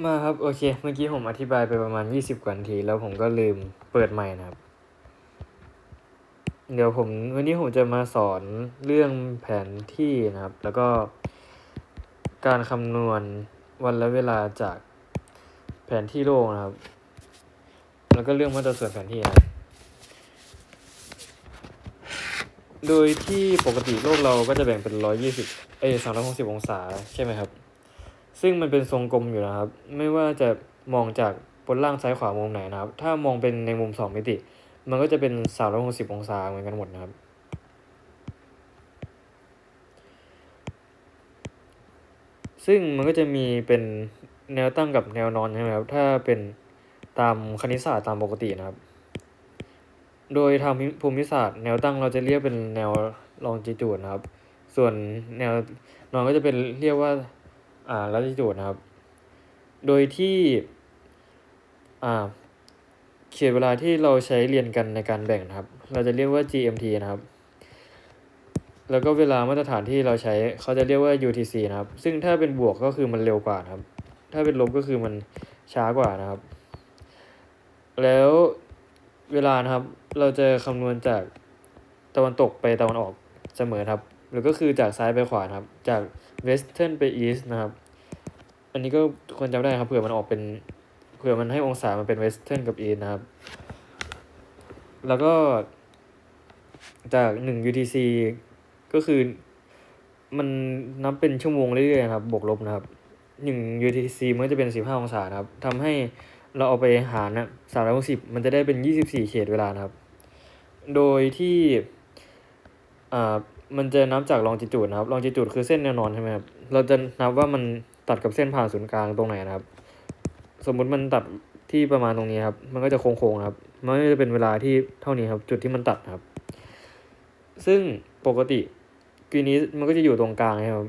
มาครับ โอเค เมื่อกี้ผมอธิบายไปประมาณ 20 กว่านาที แล้วผมก็ลืมเปิดใหม่นะครับ เดี๋ยวผมวันนี้ผมจะมาสอนเรื่องแผนที่นะครับ แล้วก็การคำนวณวันและเวลาจากแผนที่โลกนะครับ แล้วก็เรื่องมาตรส่วนแผนที่นะโดยที่ปกติโลกเราก็จะแบ่งเป็น 120 เอ้ย360 องศาใช่ไหมครับ ซึ่งมันเป็นทรงกลมอยู่นะครับ ไม่ว่าจะมองจากบนล่างซ้ายขวามุมไหนนะครับ ถ้ามองเป็นในมุมสองมิติ มันก็จะเป็น 360 องศาเหมือนกันหมดนะครับ ซึ่งมันก็จะมีเป็นแนวตั้งกับแนวนอนใช่ไหมครับ ถ้าเป็นตามคณิตศาสตร์ตามปกตินะครับ โดยทางภูมิศาสตร์ แนวตั้งเราจะเรียกเป็นแนวลองจิจูดนะครับ ส่วนแนวนอนก็จะเป็นเรียกว่า อ่าลัติจูดนะครับ โดยที่อ่าเขตเวลาที่เราใช้เรียนกันในการแบ่งนะครับ เราจะเรียกว่า GMT นะครับ แล้วก็เวลามาตรฐานที่เราใช้เขาจะเรียกว่า UTC นะครับ ซึ่งถ้าเป็นบวกก็คือมันเร็วกว่านะครับ ถ้าเป็นลบก็คือมันช้ากว่านะครับ แล้วเวลานะครับ เราจะคำนวณจากตะวันตกไปตะวันออกเสมอครับ หรือก็คือจากซ้ายไปขวาครับ จาก western ไป east นะครับ อันนี้ก็ควรจำได้ครับ เผื่อมันออกเป็น เผื่อมันให้องศามันเป็น western กับ east นะครับ แล้วก็จากหนึ่ง UTC ก็คือมันนับเป็นชั่วโมงเรื่อยๆนะครับ บวกลบนะครับหนึ่ง UTC มันจะเป็นสิบห้าองศานะครับทำให้เราเอาไปหารนะสามร้อยหกสิบมันจะได้เป็นยี่สิบสี่เขตเวลานะครับ โดยที่อ่า มันจะนับจากลองจิจูดนะครับลองจิจูดคือเส้นแนวนอนใช่ไหมครับเราจะนับว่ามันตัดกับเส้นผ่านศูนย์กลางตรงไหนนะครับ สมมุติมันตัดที่ประมาณตรงนี้ครับ มันก็จะโค้งๆครับ มันก็จะเป็นเวลาที่เท่านี้ครับ จุดที่มันตัดครับ ซึ่งปกติกรีนี้มันก็จะอยู่ตรงกลางนะครับ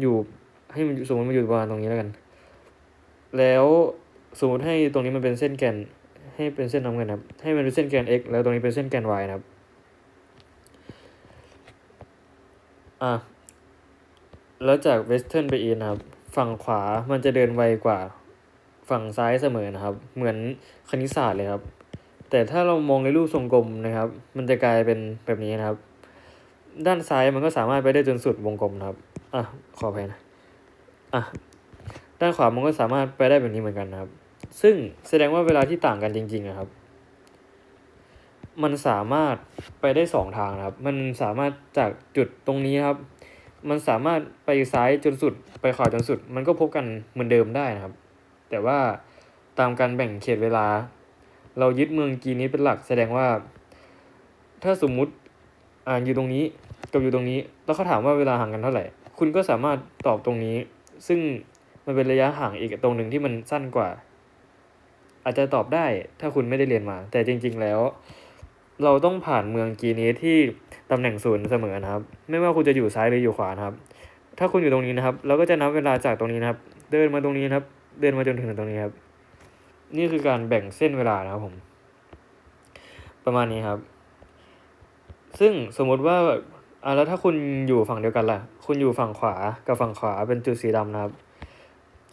อยู่ให้มันสมมติมันอยู่ประมาณตรงนี้แล้วกัน แล้วสมมติให้ตรงนี้มันเป็นเส้นแกนให้เป็นเส้นน้ำเงินครับ ให้มันเป็นเส้นแกน x แล้วตรงนี้เป็นเส้นแกน y นะครับ อะแล้วจากเวสเทิร์นไปอีนครับ ฝั่งขวามันจะเดินไวกว่าฝั่งซ้ายเสมอนะครับ เหมือนคณิตศาสตร์เลยครับ แต่ถ้าเรามองในรูปทรงกลมนะครับ มันจะกลายเป็นแบบนี้นะครับ ด้านซ้ายมันก็สามารถไปได้จนสุดวงกลมนะครับอะขออภัยนะอะด้านขวามันก็สามารถไปได้แบบนี้เหมือนกันนะครับ ซึ่งแสดงว่าเวลาที่ต่างกันจริงๆนะครับ มันสามารถไปได้สองทางนะครับ มันสามารถจากจุดตรงนี้ครับ มันสามารถไปซ้ายจนสุด ไปขวาจนสุด มันก็พบกันเหมือนเดิมได้นะครับ แต่ว่าตามการแบ่งเขตเวลา เรายึดเมืองกีนี้เป็นหลักแสดงว่า ถ้าสมมุติอ่าอยู่ตรงนี้กับอยู่ตรงนี้ แล้วเขาถามว่าเวลาห่างกันเท่าไหร่ คุณก็สามารถตอบตรงนี้ ซึ่งมันเป็นระยะห่างอีกตรงหนึ่งที่มันสั้นกว่า อาจจะตอบได้ถ้าคุณไม่ได้เรียนมา แต่จริง ๆ แล้ว เราต้องผ่านเมืองกีนี้ที่ตำแหน่งศูนย์เสมอนะครับ ไม่ว่าคุณจะอยู่ซ้ายหรืออยู่ขวานะครับ ถ้าคุณอยู่ตรงนี้นะครับ เราก็จะนับเวลาจากตรงนี้นะครับ เดินมาตรงนี้นะครับ เดินมาจนถึงตรงนี้ครับ นี่คือการแบ่งเส้นเวลานะครับผม ประมาณนี้ครับ ซึ่งสมมุติว่าอ่าแล้วถ้าคุณอยู่ฝั่งเดียวกันล่ะ คุณอยู่ฝั่งขวากับฝั่งขวาเป็นจุดสีดำนะครับ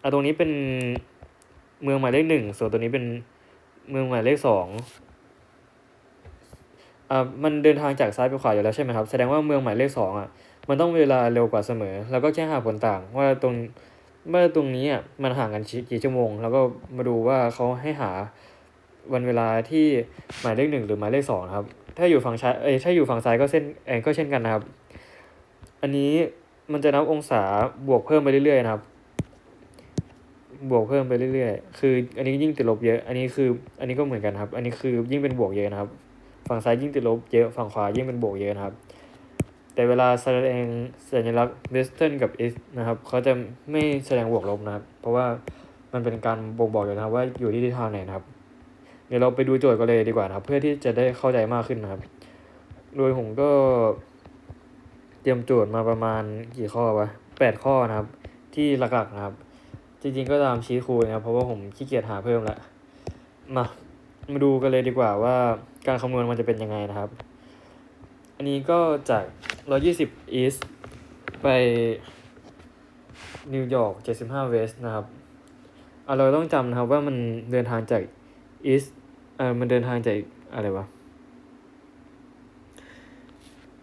อ่าตรงนี้เป็นเมืองหมายเลขหนึ่งส่วนตัวนี้เป็นเมืองหมายเลขสอง อ่ามันเดินทางจากซ้ายไปขวาอยู่แล้วใช่ไหมครับ แสดงว่าเมืองหมายเลขสองอะ มันต้องเวลาเร็วกว่าเสมอ แล้วก็แค่หาผลต่าง ว่าตรงเมื่อตรงนี้อะมันห่างกันกี่ชั่วโมง แล้วก็มาดูว่าเขาให้หาวันเวลาที่หมายเลขหนึ่งหรือหมายเลขสองครับ ถ้าอยู่ฝั่งซ้ายเอ้ยถ้าอยู่ฝั่งซ้ายก็เส้นเองก็เช่นกันนะครับ อันนี้มันจะนับองศาบวกเพิ่มไปเรื่อยๆนะครับ บวกเพิ่มไปเรื่อยๆ คือ อันนี้ยิ่งติดลบเยอะ อันนี้คือ อันนี้ก็เหมือนกันครับ อันนี้คือยิ่งเป็นบวกเยอะนะครับ ฝั่งซ้ายยิ่งติดลบเยอะฝั่งขวายิ่งเป็นบวกเยอะนะครับ แต่เวลาแสดงสัญลักษณ์ western กับ east นะครับเขาจะไม่แสดงบวกลบนะครับ เพราะว่ามันเป็นการบ่งบอกอยู่นะครับว่าอยู่ที่ทิศทางไหนนะครับ เดี๋ยวเราไปดูโจทย์กันเลยดีกว่านะครับ เพื่อที่จะได้เข้าใจมากขึ้นนะครับ โดยผมก็เตรียมโจทย์มาประมาณกี่ข้อวะแปดข้อนะครับ ที่หลักๆนะครับ จริงๆก็ตามชี้ครูนะครับเพราะว่าผมขี้เกียจหาเพิ่มละมามาดูกันเลยดีกว่าว่า การคำนวณมันจะเป็นยังไงนะครับ อันนี้ก็จาก 120 east ไปนิวยอร์ก 75 west นะครับอะเราต้องจำนะครับว่ามันเดินทางจาก east เอ่อมันเดินทางจากอะไรวะ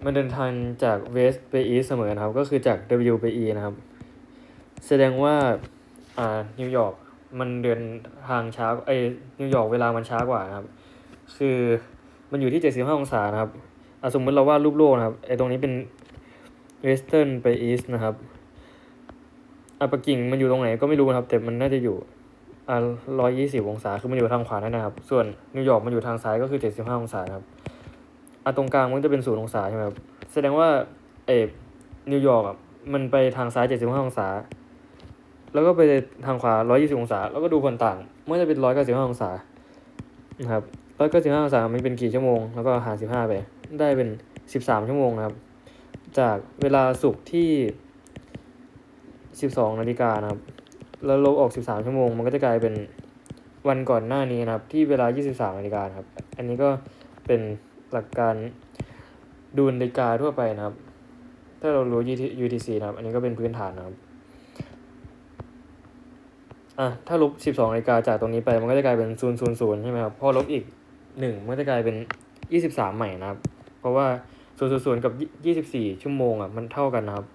มันเดินทางจาก west ไป east เสมอนะครับ ก็คือจาก w ไป e นะครับ แสดงว่าอ่านิวยอร์กมันเดินทางช้าไอ้นิวยอร์กเวลามันช้ากว่านะครับ คือมันอยู่ที่ 75 องศานะครับอสมมติเราวาดรูปโลกนะครับไอ้ตรงนี้เป็น western ไป east นะครับอะปักกิ่งมันอยู่ตรงไหนก็ไม่รู้นะครับ แต่มันน่าจะอยู่อ่า120องศาคือมันอยู่ทางขวานั่นนะครับ ส่วนนิวยอร์กมันอยู่ทางซ้ายก็คือ75องศานะครับอะตรงกลางมันจะเป็นศูนย์องศาใช่ไหมครับแสดงว่าเอนิวยอร์กอะมันไปทางซ้าย75องศา แล้วก็ไปทางขวา120องศา แล้วก็ดูผลต่างมันจะเป็น195องศานะครับ 195องศามันเป็นกี่ชั่วโมง แล้วก็หาร15ไป ได้เป็น13ชั่วโมงนะครับ จากเวลาศุกที่12นาฬิกานะครับ แล้วลบออก13ชั่วโมง มันก็จะกลายเป็นวันก่อนหน้านี้นะครับ ที่เวลา23นาฬิกาครับ อันนี้ก็เป็นหลักการดูนาฬิกาทั่วไปนะครับ ถ้าเรารู้ UTC นะครับ อันนี้ก็เป็นพื้นฐานนะครับอะถ้าลบ12นาฬิกาจากตรงนี้ไป มันก็จะกลายเป็น000ใช่ไหมครับ พอลบอีก 1มันจะกลายเป็น23ใหม่นะครับ เพราะว่า000กับ24ชั่วโมงอะมันเท่ากันนะครับ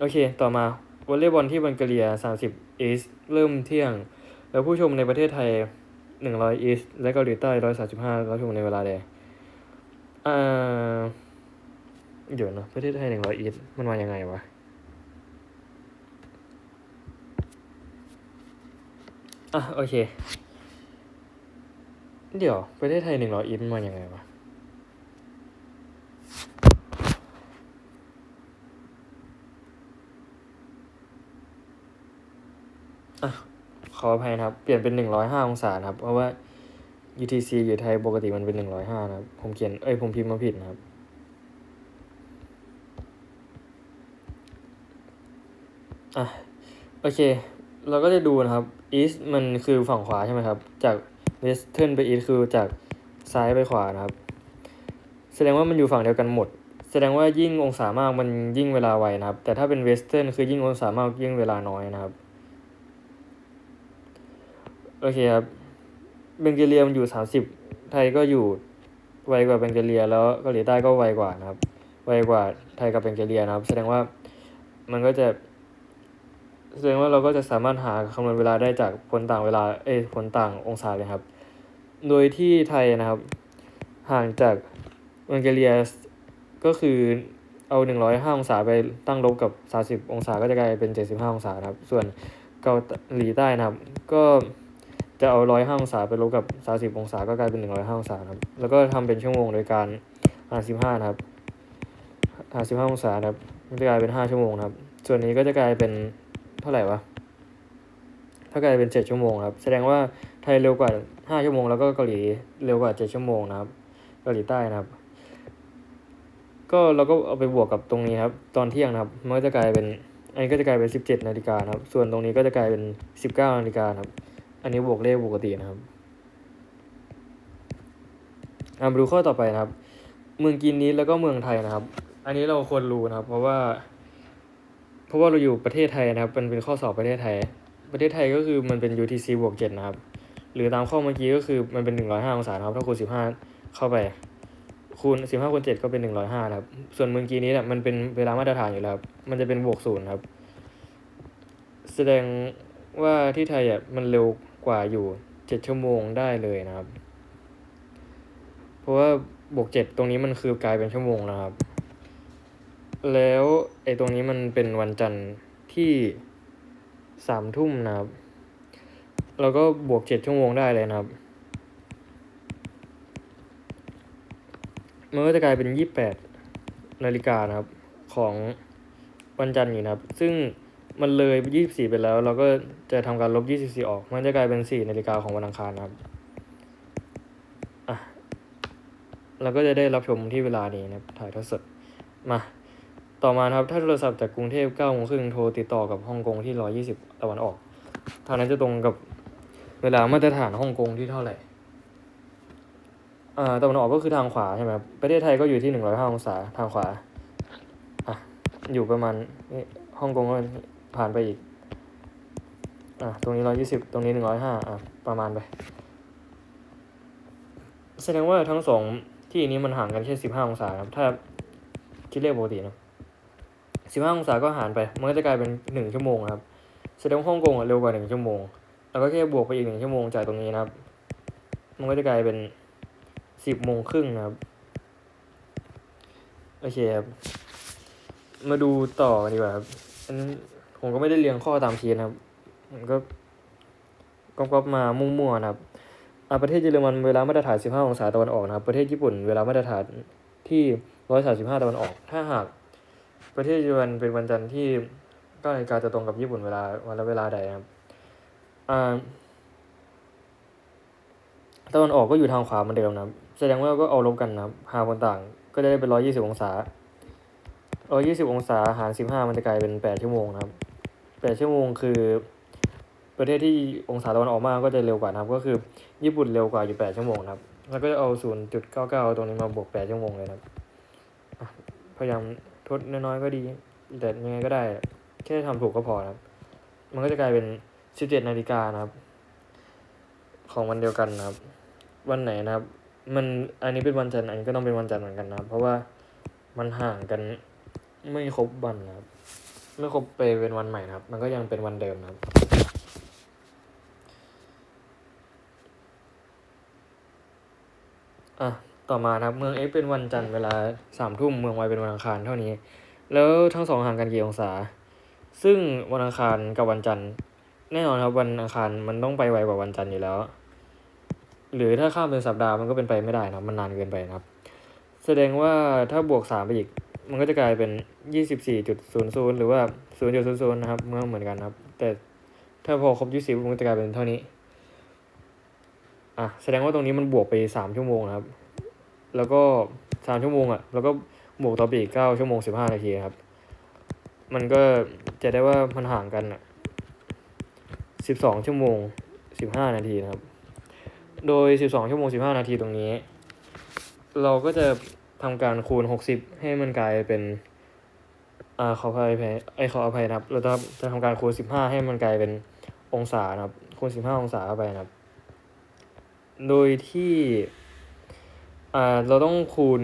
โอเค ต่อมาวอลเลย์บอลที่บัลแกเรีย30อีสเริ่มเที่ยง แล้วผู้ชมในประเทศไทย100อีสและเกาหลีใต้135รับชมในเวลาใดอ่าเดี๋ยวนะประเทศไทย100อีสมันมายังไงวะอะโอเค เดี๋ยวประเทศไทย100อีสมันยังไงวะอะขออภัยนะครับ เปลี่ยนเป็น105อยห้าองศานะครับ เพราะว่า UTC อยู่ไทยปกติมันเป็น105นะครับ ผมเขียน เอ้ย ผมพิมพ์มาผิดนะครับ อะ โอเค เราก็จะดูนะครับ east มันคือฝั่งขวาใช่ไหมครับ จาก western ไป east คือจากซ้ายไปขวานะครับ แสดงว่ามันอยู่ฝั่งเดียวกันหมด แสดงว่ายิ่งองศามากมันยิ่งเวลาไวนะครับ แต่ถ้าเป็น western คือยิ่งองศามากยิ่งเวลาน้อยนะครับ โอเคครับเบงเกเรียมันอยู่ 30 ไทยก็อยู่ไวกว่าเบงเกเรีย แล้วเกาหลีใต้ก็ไวกว่านะครับ ไวกว่าไทยกับเบงเกเรียนะครับ แสดงว่ามันก็จะ แสดงว่าเราก็จะสามารถหาคำนวณเวลาได้จากผลต่างเวลาเอ้ผลต่างองศาเลยครับ โดยที่ไทยนะครับห่างจากเบงเกเรียก็คือเอา105องศาไปตั้งลบกับ30องศาก็จะกลายเป็น75องศาครับ ส่วนเกาหลีใต้นะครับ ก็จะเอา105องศาไปลบกับ30องศาก็กลายเป็น105องศาครับ แล้วก็ทำเป็นชั่วโมงโดยการหาร15นะครับหาร15องศาครับ มันจะกลายเป็น5ชั่วโมงครับ ส่วนนี้ก็จะกลายเป็น เท่าไหร่วะถ้ากลายเป็น7ชั่วโมงครับ แสดงว่าไทยเร็วกว่า5ชั่วโมงแล้วก็เกาหลีเร็วกว่า7ชั่วโมงนะครับ เกาหลีใต้นะครับ ก็เราก็เอาไปบวกกับตรงนี้ครับ ตอนเที่ยงนะครับมันก็จะกลายเป็น อันนี้ก็จะกลายเป็น17นาฬิกานะครับ ส่วนตรงนี้ก็จะกลายเป็น19นาฬิกานะครับ อันนี้บวกเลขปกตินะครับอามาดูข้อต่อไปนะครับ เมืองกินนี้แล้วก็เมืองไทยนะครับ อันนี้เราควรรู้นะครับ เพราะว่า เพราะว่าเราอยู่ประเทศไทยนะครับ มันเป็นข้อสอบประเทศไทย ประเทศไทยก็คือมันเป็น UTC บวก7นะครับ หรือตามข้อเมื่อกี้ก็คือมันเป็น105อยห้าองศาครับ ถ้าคูณ15เข้าไป คูณ15คูณ7ก็เป็น105นะครับ ส่วนเมื่อกี้นี้เนี่ยมันเป็นเวลามาตรฐานอยู่แล้วครับ มันจะเป็นบวกศูนย์ครับ แสดงว่าที่ไทยอะมันเร็วกว่าอยู่7ชั่วโมงได้เลยนะครับ เพราะว่าบวก7ตรงนี้มันคือกลายเป็นชั่วโมงนะครับ แล้วไอ้ตรงนี้มันเป็นวันจันทร์ที่สามทุ่มนะครับเราก็บวกเจ็ดชั่วโมงได้เลยนะครับ มันก็จะกลายเป็นยี่แปดนาฬิกานะครับของวันจันทร์อยู่นะครับ ซึ่งมันเลยยี่สิบสี่ไปแล้ว เราก็จะทำการลบยี่สิบสี่ออก มันจะกลายเป็นสี่นาฬิกาของวันอังคารนะครับอะเราก็จะได้รับชมที่เวลานี้นะครับถ่ายทอดสดมา ต่อมาครับถ้าโทรศัพท์จากกรุงเทพ9โมงครึ่งโทรติดต่อกับฮ่องกงที่ 120 ตะวันออกทางนั้นจะตรงกับเวลามาตรฐานฮ่องกงที่เท่าไหร่อ่าตะวันออกก็คือทางขวาใช่ไหมครับประเทศไทยก็อยู่ที่ 105 องศาทางขวาอะอยู่ประมาณนี่ฮ่องกงก็ผ่านไปอีกอะตรงนี้ร้อยี่สิบตรงนี้หนึ่งร้อยห้าอะประมาณไปแสดงว่าทั้งสองที่นี้มันห่างกันแค่สิบห้าองศาครับถ้าคิดเลขปกตินะ สิบห้าองศาก็หารไป มันก็จะกลายเป็นหนึ่งชั่วโมงครับแสดงว่าฮ่องกงอะเร็วกว่าหนึ่งชั่วโมง แล้วก็แค่บวกไปอีกหนึ่งชั่วโมงจากตรงนี้นะครับ มันก็จะกลายเป็นสิบโมงครึ่งนะครับ โอเคครับ มาดูต่อกันดีกว่าครับ อันผมก็ไม่ได้เรียงข้อตามทีนะครับผมก็ก๊อปมามั่วๆนะครับอาประเทศเยอรมันเวลามาตรฐาน 15 องศาตะวันออกนะครับ ประเทศญี่ปุ่นเวลามาตรฐานที่ 135 ตะวันออก ถ้าหาก ประเทศเยอรมันเป็นวันจันทร์ที่9นาฬิกาจะตรงกับญี่ปุ่นเวลาวันละเวลาใดนะครับตะวันออกก็อยู่ทางขวาเหมือนเดิมนะแสดงว่าก็เอาลบกันนะหาผลต่างก็จะได้เป็นร้อยยี่สิบองศาร้อยยี่สิบองศาหารสิบห้ามันจะกลายเป็นแปดชั่วโมงนะครับแปดชั่วโมงคือ ประเทศที่องศาตะวันออกมากก็จะเร็วกว่านะครับ ก็คือญี่ปุ่นเร็วกว่าอยู่แปดชั่วโมงนะครับ แล้วก็จะเอาศูนย์จุดเก้าเก้าตรงนี้มาบวกแปดชั่วโมงเลยนะครับอะพยายาม ทดน้อยๆก็ดี แต่ยังไงก็ได้ แค่ทำถูกก็พอนะครับ มันก็จะกลายเป็นสิบเจ็ดนาฬิกานะครับ ของวันเดียวกันนะครับ วันไหนนะครับ มันอันนี้เป็นวันจันทร์อันนี้ก็ต้องเป็นวันจันทร์เหมือนกันนะครับ เพราะว่ามันห่างกันไม่ครบวันนะครับไม่ครบไปเป็นวันใหม่นะครับ มันก็ยังเป็นวันเดิมนะครับอะ ต่อมาครับเมือง X เป็นวันจันทร์เวลาสามทุ่มเมือง Y เป็นวันอังคารเท่านี้ แล้วทั้งสองห่างกันกี่องศา ซึ่งวันอังคารกับวันจันทร์แน่นอนครับวันอังคารมันต้องไปไวกว่าวันจันทร์อยู่แล้ว หรือถ้าข้ามเป็นสัปดาห์มันก็เป็นไปไม่ได้นะมันนานเกินไปนะครับ แสดงว่าถ้าบวกสามไปอีก มันก็จะกลายเป็นยี่สิบสี่จุดศูนย์ศูนย์หรือว่าศูนย์จุดศูนย์ศูนย์นะครับเมื่อเหมือนกันนะครับ แต่ถ้าพอครบยี่สิบมันก็จะกลายเป็นเท่านี้อะแสดงว่าตรงนี้มันบวกไปสามชั่วโมงนะครับ แล้วก็สามชั่วโมงอะ แล้วก็บวกต่อไปอีกเก้าชั่วโมงสิบห้านาทีครับ มันก็จะได้ว่ามันห่างกันอะสิบสองชั่วโมงสิบห้านาทีนะครับ โดย12ชั่วโมง15นาทีตรงนี้ เราก็จะทำการคูณ60ให้มันกลายเป็นอ่าขออภัยไอขออภัยนะครับ เราจะจะทำการคูณ15ให้มันกลายเป็นองศานะครับคูณ15องศาเข้าไปนะครับ โดยที่ อ่าเราต้องคูณ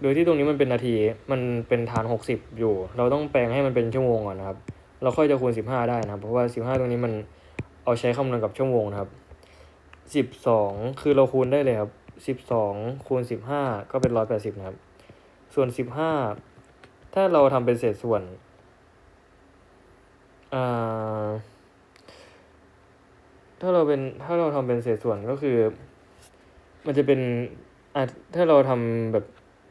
โดยที่ตรงนี้มันเป็นนาที มันเป็นฐาน60อยู่ เราต้องแปลงให้มันเป็นชั่วโมงก่อนนะครับ เราค่อยจะคูณ15ได้นะครับ เพราะว่า15ตรงนี้มันเอาใช้คำนวณกับชั่วโมงนะครับสิบสองคือเราคูณได้เลยครับสิบสองคูณสิบห้าก็เป็นร้อยแปดสิบนะครับ ส่วนสิบห้าถ้าเราทำเป็นเศษส่วนอ่าถ้าเราเป็นถ้าเราทำเป็นเศษส่วนก็คือ มันจะเป็นอะถ้าเราทำแบบ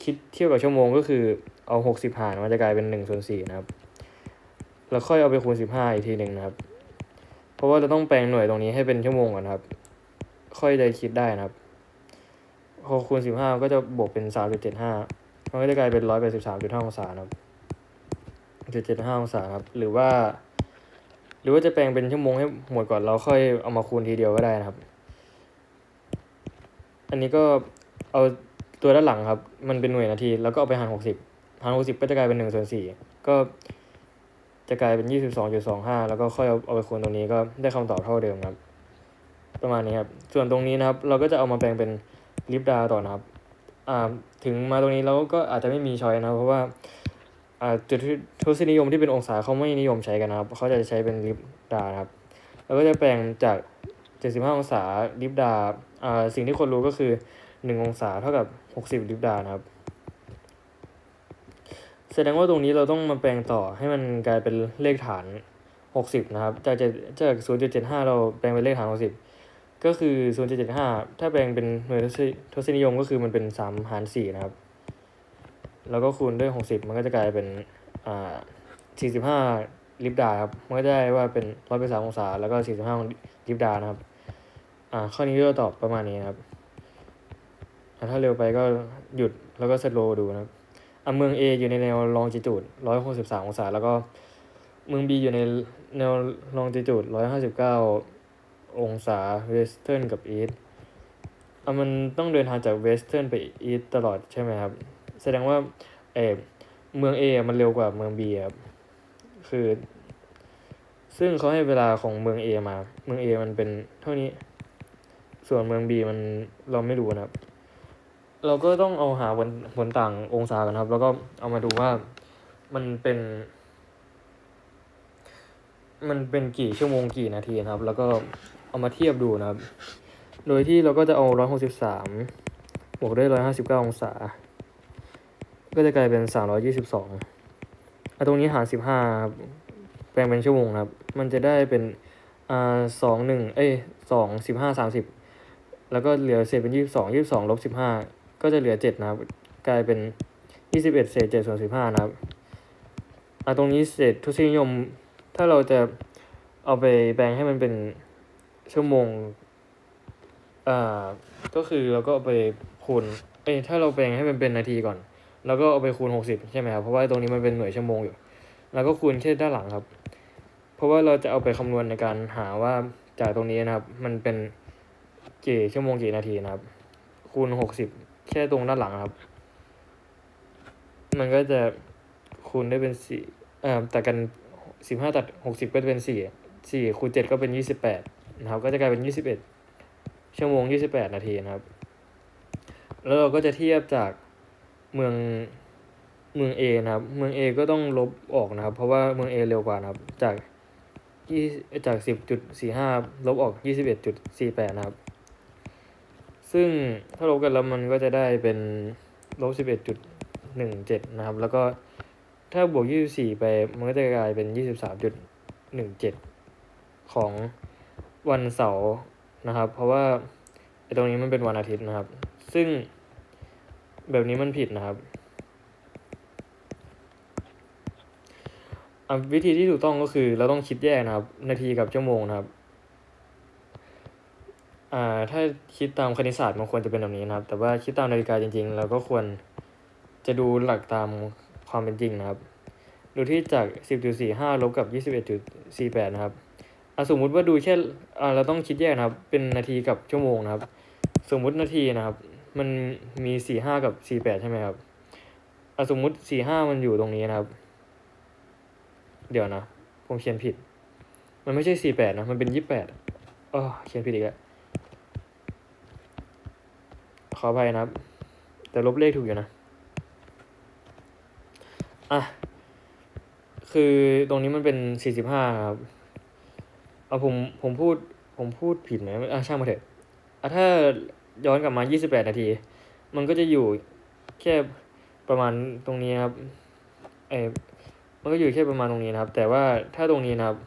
คิดเทียบกับชั่วโมงก็คือเอาหกสิบหารมันจะกลายเป็นหนึ่งส่วนสี่นะครับ แล้วค่อยเอาไปคูณสิบห้าอีกทีหนึ่งนะครับ เพราะว่าเราต้องแปลงหน่วยตรงนี้ให้เป็นชั่วโมงก่อนครับ ค่อยจะคิดได้นะครับพอคูณสิบห้าก็จะบวกเป็นสามจุดเจ็ดห้ามันก็จะกลายเป็นร้อยแปดสิบสามจุดห้าองศานะครับจุดเจ็ดห้าองศาครับ หรือว่า หรือว่าจะแปลงเป็นชั่วโมงให้หมดก่อนเราค่อยเอามาคูณทีเดียวก็ได้นะครับ อันนี้ก็เอาตัวด้านหลังครับ มันเป็นหน่วยนาที แล้วก็เอาไปหารหกสิบหารหกสิบก็จะกลายเป็นหนึ่งส่วนสี่ก็จะกลายเป็นยี่สิบสองจุดสองห้าแล้วก็ค่อยเอาเอาไปคูณตรงนี้ก็ได้คำตอบเท่าเดิมครับ ประมาณนี้ครับ ส่วนตรงนี้นะครับ เราก็จะเอามาแปลงเป็นลิฟดาต่อนะครับอ่าถึงมาตรงนี้เราก็อาจจะไม่มีช้อยนะเพราะว่าอ่าจุดทศนิยมที่เป็นองศาเขาไม่นิยมใช้กันนะครับเขาจะใช้เป็นลิฟดานะครับเราก็จะแปลงจาก 75 องศาลิฟดา สิ่งที่คนรู้ก็คือ 1 องศาเท่ากับ 60 ลิฟดานะครับ แสดงว่าตรงนี้เราต้องมาแปลงต่อให้มันกลายเป็นเลขฐาน 60 นะครับ จากจะจาก0.75 เราแปลงเป็นเลขฐาน 60 ก็คือ 0.75 ถ้าแปลงเป็นหน่วยทศนิยมก็คือมันเป็น 3 หาร 4 นะครับ แล้วก็คูณด้วย 60 มันก็จะกลายเป็นอ่า45 ลิฟดาครับ มันก็ได้ว่าเป็น 183 องศา แล้วก็ 45 ลิฟดานะครับ อ่าข้อนี้ก็ตอบประมาณนี้ครับอ่าถ้าเร็วไปก็หยุดแล้วก็สโลดูนะครับอะเมือง A อยู่ในแนว longitude 163องศา แล้วก็เมือง B อยู่ในแนว longitude 159องศา western กับ east อะมันต้องเดินทางจาก western ไป east ตลอดใช่ไหมครับ แสดงว่าเออเมือง A อะมันเร็วกว่าเมือง B ครับ คือ ซึ่งเขาให้เวลาของเมือง A มา เมือง A มันเป็นเท่านี้ ส่วนเมือง B มันเราไม่รู้นะครับ เราก็ต้องเอาหาผลผลต่างองศากันครับ แล้วก็เอามาดูว่ามันเป็น มันเป็นกี่ชั่วโมงกี่นาทีนะครับ แล้วก็เอามาเทียบดูนะครับ โดยที่เราก็จะเอาร้อยหกสิบสามบวกด้วยร้อยห้าสิบเก้าองศา ก็จะกลายเป็นสามร้อยี่สิบสองตรงนี้หารสิบห้าแปลงเป็นชั่วโมงนะครับ มันจะได้เป็นอ่าสองหนึ่งเอ้ยสองสิบห้าสามสิบ แล้วก็เหลือเศษเป็นยี่สิบสองยี่สิบสองลบสิบห้าก็จะเหลือเจ็ดนะครับ กลายเป็นยี่สิบเอ็ดเศษเจ็ดส่วนสิบห้านะครับอ่าตรงนี้เศษทศนิยม ถ้าเราจะเอาไปแปลงให้มันเป็นชั่วโมงอ่าก็คือเราก็เอาไปคูณเอ้ถ้าเราแปลงให้มันเป็นนาทีก่อน แล้วก็เอาไปคูณหกสิบใช่ไหมครับเพราะว่าตรงนี้มันเป็นหน่วยชั่วโมงอยู่ แล้วก็คูณแค่ด้านหลังครับ เพราะว่าเราจะเอาไปคำนวณในการหาว่าจากตรงนี้นะครับ มันเป็น กี่ชั่วโมงกี่นาทีนะครับ คูณหกสิบแค่ตรงด้านหลังครับ มันก็จะคูณได้เป็นสี่เอ่อแต่กันสิบห้าตัดหกสิบก็จะเป็นสี่สี่คูณเจ็ดก็เป็นยี่สิบแปดนะครับ ก็จะกลายเป็นยี่สิบเอ็ดชั่วโมงยี่สิบแปดนาทีนะครับ แล้วเราก็จะเทียบจากเมืองเมือง A นะครับ เมือง A ก็ต้องลบออกนะครับ เพราะว่าเมือง A เร็วกว่านะครับ จากยี่จากสิบจุดสี่ห้าลบออกยี่สิบเอ็ดจุดสี่แปดนะครับ ซึ่งถ้าลบกันแล้วมันก็จะได้เป็นลบสิบเอ็ดจุดหนึ่งเจ็ดนะครับ แล้วก็ถ้าบวกยี่สิบสี่ไปมันก็จะกลายเป็นยี่สิบสามจุดหนึ่งเจ็ดของวันเสาร์นะครับ เพราะว่าไอ้ตรงนี้มันเป็นวันอาทิตย์นะครับ ซึ่งแบบนี้มันผิดนะครับวิธีที่ถูกต้องก็คือเราต้องคิดแยกนะครับ นาทีกับชั่วโมงนะครับ อ่าถ้าคิดตามคณิตศาสตร์มันควรจะเป็นแบบนี้นะครับ แต่ว่าคิดตามนาฬิกาจริงๆ เราก็ควรจะดูหลักตามความเป็นจริงนะครับ ดูที่จาก 10.45 ลบกับ 21.48 นะครับอะสมมุติว่าดูแค่อ่าเราต้องคิดแยกนะครับ เป็นนาทีกับชั่วโมงนะครับ สมมุตินาทีนะครับ มันมีสี่ห้ากับสี่แปดใช่ไหมครับอะสมมุติสี่ห้ามันอยู่ตรงนี้นะครับ เดี๋ยวนะ ผมเขียนผิด มันไม่ใช่สี่แปดนะ มันเป็นยี่แปดอ๋อเขียนผิดอีกแล้ว ขออภัยนะครับ แต่ลบเลขถูกอยู่นะ อะ คือตรงนี้มันเป็นสี่สิบห้าครับ เอาผมผมพูดผมพูดผิดไหมอะช่างมาเถอะอะถ้าย้อนกลับมายี่สิบแปดนาที มันก็จะอยู่แค่ประมาณตรงนี้ครับเออมันก็อยู่แค่ประมาณตรงนี้นะครับ แต่ว่าถ้าตรงนี้นะครับ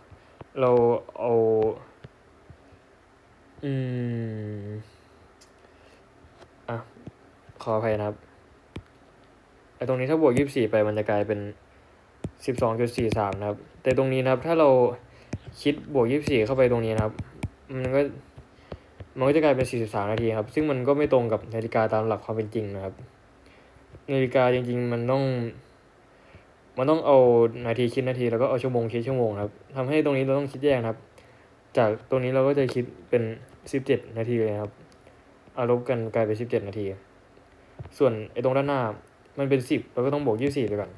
เราเอา อืม ขออภัยนะครับไอตรงนี้ถ้าบวกยี่สิบสี่ไปมันจะกลายเป็นสิบสองจุดสี่สามนะครับ แต่ตรงนี้นะครับถ้าเราคิดบวกยี่สิบสี่เข้าไปตรงนี้นะครับ มันก็มันก็จะกลายเป็นสี่สิบสามนาทีครับ ซึ่งมันก็ไม่ตรงกับนาฬิกาตามหลักความเป็นจริงนะครับ นาฬิกาจริง ๆ มันต้อง มันต้องเอานาทีคิดนาทีแล้วก็เอาชั่วโมงคิดชั่วโมงครับทำให้ตรงนี้เราต้องคิดแยกครับ จากตรงนี้เราก็จะคิดเป็นสิบเจ็ดนาทีเลยครับเอาลบกันกลายเป็นสิบเจ็ดนาที ส่วนไอ้ตรงด้านหน้ามันเป็นสิบเราก็ต้องบวกยี่สิบสี่ไปก่อน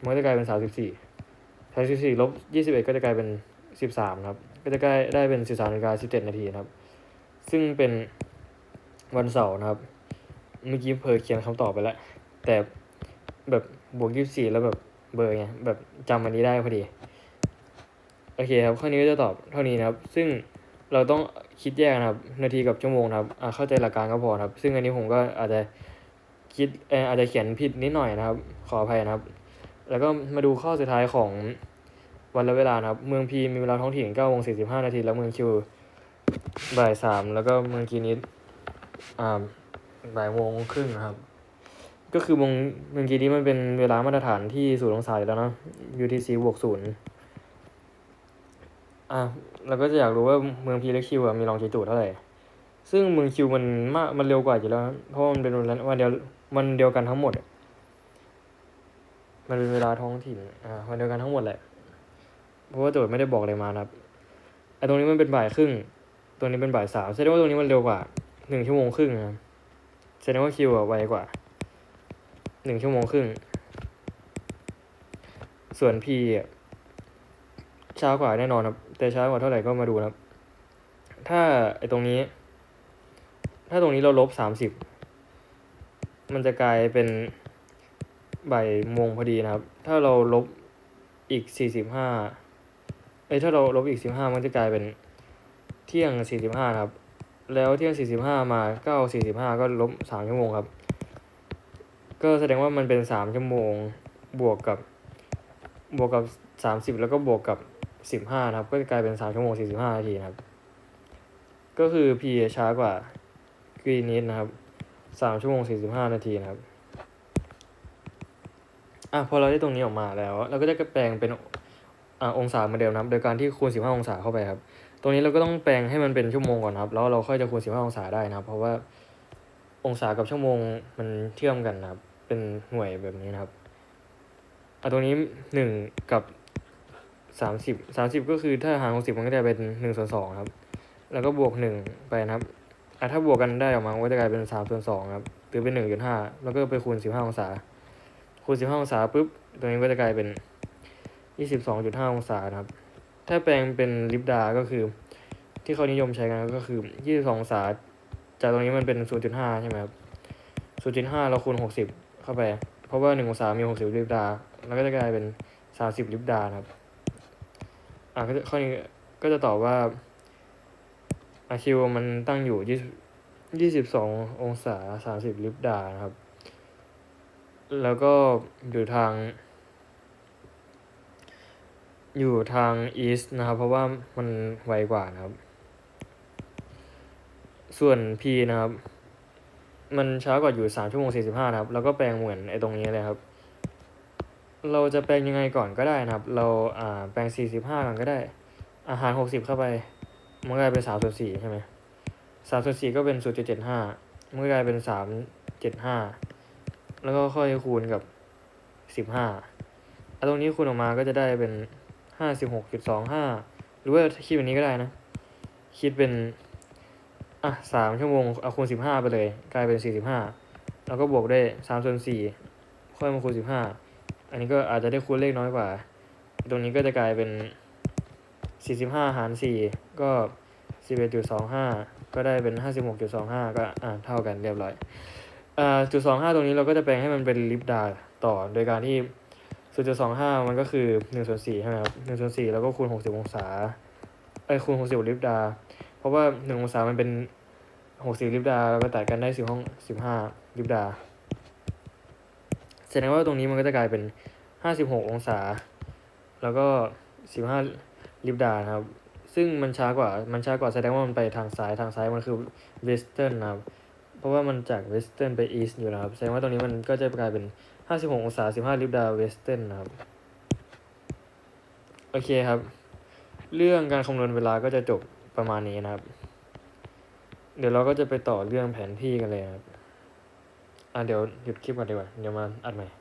มันก็จะกลายเป็นสามสิบสี่สามสิบสี่ลบยี่สิบเอ็ดก็จะกลายเป็นสิบสามครับ ก็จะกลายได้เป็นสิบสามนาฬิกาสิบเจ็ดนาทีนะครับ ซึ่งเป็นวันเสาร์นะครับ เมื่อกี้เพอเขียนคำตอบไปแล้ว แต่แบบบวกยี่สิบสี่แล้วแบบเบอร์ไงแบบจำอันนี้ได้พอดี โอเคครับ ข้อนี้ก็จะตอบเท่านี้นะครับ ซึ่งเราต้องคิดแยกนะครับ นาทีกับชั่วโมงนะครับอ่าเข้าใจหลักการก็พอนะครับ ซึ่งอันนี้ผมก็อาจจะ คิดเอออาจจะเขียนผิดนิดหน่อยนะครับ ขออภัยนะครับ แล้วก็มาดูข้อสุดท้ายของวันและเวลานะครับ เมืองพีมีเวลาท้องถิ่น9โมง45 นาที แล้วเมืองคิวบ่ายสามแล้วก็เมืองกีนิดอ่าบ่ายโมงครึ่งนะครับ ก็คือเมืองเมืองกีนิดมันเป็นเวลามาตรฐานที่ศูนย์องศาแล้วนะ UTC บวกศูนย์อะเราก็จะอยากรู้ว่าเมืองพีและคิวมีลองจิจูดเท่าไหร่ ซึ่งเมืองคิวมันมากมันเร็วกว่าอยู่แล้ว เพราะมันเป็นวันเดียว วันเดียวกันทั้งหมด มันเป็นเวลาท้องถิ่น อ่าวันเดียวกันทั้งหมดแหละ เพราะว่าโจทย์ไม่ได้บอกอะไรมานะครับ ไอ้ตรงนี้มันเป็นบ่ายครึ่ง ตัวนี้เป็นบ่ายสามแสดงว่าตรงนี้มันเร็วกว่าหนึ่งชั่วโมงครึ่งนะแสดงว่าคิวอะไวกว่าหนึ่งชั่วโมงครึ่ง ส่วนพีอะช้ากว่าแน่นอนครับ แต่ช้ากว่าเท่าไหร่ก็มาดูนะครับ ถ้าไอตรงนี้ ถ้าตรงนี้เราลบสามสิบ มันจะกลายเป็นบ่ายโมงพอดีนะครับ ถ้าเราลบอีกสี่สิบห้าเอ้ยถ้าเราลบอีกสิบห้ามันจะกลายเป็นเที่ยงสี่สิบห้าครับ แล้วเที่ยงสี่สิบห้ามาเก้าสี่สิบห้าก็ลบสามชั่วโมงครับ ก็แสดงว่ามันเป็นสามชั่วโมงบวกกับบวกกับสามสิบแล้วก็บวกกับสิบห้านะครับ ก็จะกลายเป็นสามชั่วโมงสี่สิบห้านาทีนะครับ ก็คือ P ช้ากว่ากรีนิดนะครับ สามชั่วโมงสี่สิบห้านาทีนะครับ อะพอเราได้ตรงนี้ออกมาแล้ว เราก็จะแปลงเป็นอ่าองศาเหมือนเดิมนะครับ โดยการที่คูณสิบห้าองศาเข้าไปครับ ตรงนี้เราก็ต้องแปลงให้มันเป็นชั่วโมงก่อนนะครับ แล้วเราค่อยจะคูณสิบห้าองศาได้นะครับ เพราะว่าองศากับชั่วโมงมันเชื่อมกันนะครับ เป็นหน่วยแบบนี้นะครับอะตรงนี้หนึ่งกับสามสิบสามสิบก็คือถ้าหารหกสิบมันก็จะเป็นหนึ่งส่วนสองครับ แล้วก็บวกหนึ่งไปนะครับ อะถ้าบวกกันได้ออกมาก็จะกลายเป็นสามส่วนสองครับหรือเป็นหนึ่งจุดห้าแล้วก็ไปคูณสิบห้าองศา คูณสิบห้าองศาปุ๊บตรงนี้ก็จะกลายเป็นยี่สิบสองจุดห้าองศานะครับ ถ้าแปลงเป็นลิปดา ก็คือ ที่เขานิยมใช้กันก็คือยี่สิบสององศา จากตรงนี้มันเป็นศูนย์จุดห้าใช่ไหมครับศูนย์จุดห้าเราคูณหกสิบเข้าไป เพราะว่าหนึ่งองศามีหกสิบลิปดา แล้วก็จะกลายเป็นสามสิบลิปดานะครับ อะก็จะข้อนี้ก็จะตอบว่า อาคิวมันตั้งอยู่ยี่ยี่สิบสององศาสามสิบลิปดานะครับ แล้วก็อยู่ทาง อยู่ทางอีสต์นะครับ เพราะว่ามันไวกว่านะครับ ส่วน P นะครับ มันช้ากว่าอยู่สามชั่วโมงสี่สิบห้านะครับ แล้วก็แปลงเหมือนไอ้ตรงนี้เลยครับ เราจะแปลงยังไงก่อนก็ได้นะครับ เราอ่าแปลงสี่สิบห้าก่อนก็ได้ อาหารหกสิบเข้าไป มันก็กลายเป็นสามส่วนสี่ใช่ไหมสามส่วนสี่ก็เป็นศูนย์จุดเจ็ดห้ามันก็กลายเป็นสามเจ็ดห้าแล้วก็ค่อยคูณกับสิบห้าอันตรงนี้คูณออกมาก็จะได้เป็นห้าสิบหกจุดสองห้าหรือว่าคิดแบบนี้ก็ได้นะ คิดเป็นอะสามชั่วโมงเอาคูณสิบห้าไปเลย กลายเป็นสี่สิบห้าแล้วก็บวกได้สามส่วนสี่ค่อยมาคูณสิบห้าอันนี้ก็อาจจะได้คูณเลขน้อยกว่า ตรงนี้ก็จะกลายเป็น สี่สิบห้าหารสี่ก็สิบเอ็ดจุดสองห้าก็ได้เป็นห้าสิบหกจุดสองห้าก็อ่าเท่ากันเรียบร้อยอ่าจุดสองห้าตรงนี้เราก็จะแปลงให้มันเป็นลิปดาต่อโดยการที่ศูนย์จุดสองห้ามันก็คือหนึ่งส่วนสี่ใช่ไหมครับหนึ่งส่วนสี่แล้วก็คูณหกสิบองศาไอ้คูณหกสิบลิปดา เพราะว่าหนึ่งองศามันเป็นหกสิบลิปดาเราก็ตัดกันได้สิบห้องสิบห้าลิปดาแสดงว่าตรงนี้มันก็จะกลายเป็นห้าสิบหกองศา แล้วก็สิบห้า ลิปดาครับ ซึ่งมันช้ากว่า มันช้ากว่าแสดงว่ามันไปทางซ้าย ทางซ้ายมันคือเวสเทิร์นนะครับ เพราะว่ามันจากเวสเทิร์นไปอีสต์อยู่นะครับ แสดงว่าตรงนี้มันก็จะกลายเป็นห้าสิบหกองศาสิบห้าลิปดาเวสเทิร์นนะครับ โอเคครับ เรื่องการคำนวณเวลาก็จะจบประมาณนี้นะครับ เดี๋ยวเราก็จะไปต่อเรื่องแผนที่กันเลยครับ อะเดี๋ยวหยุดคลิปก่อนดีกว่า เดี๋ยวมาอัดใหม่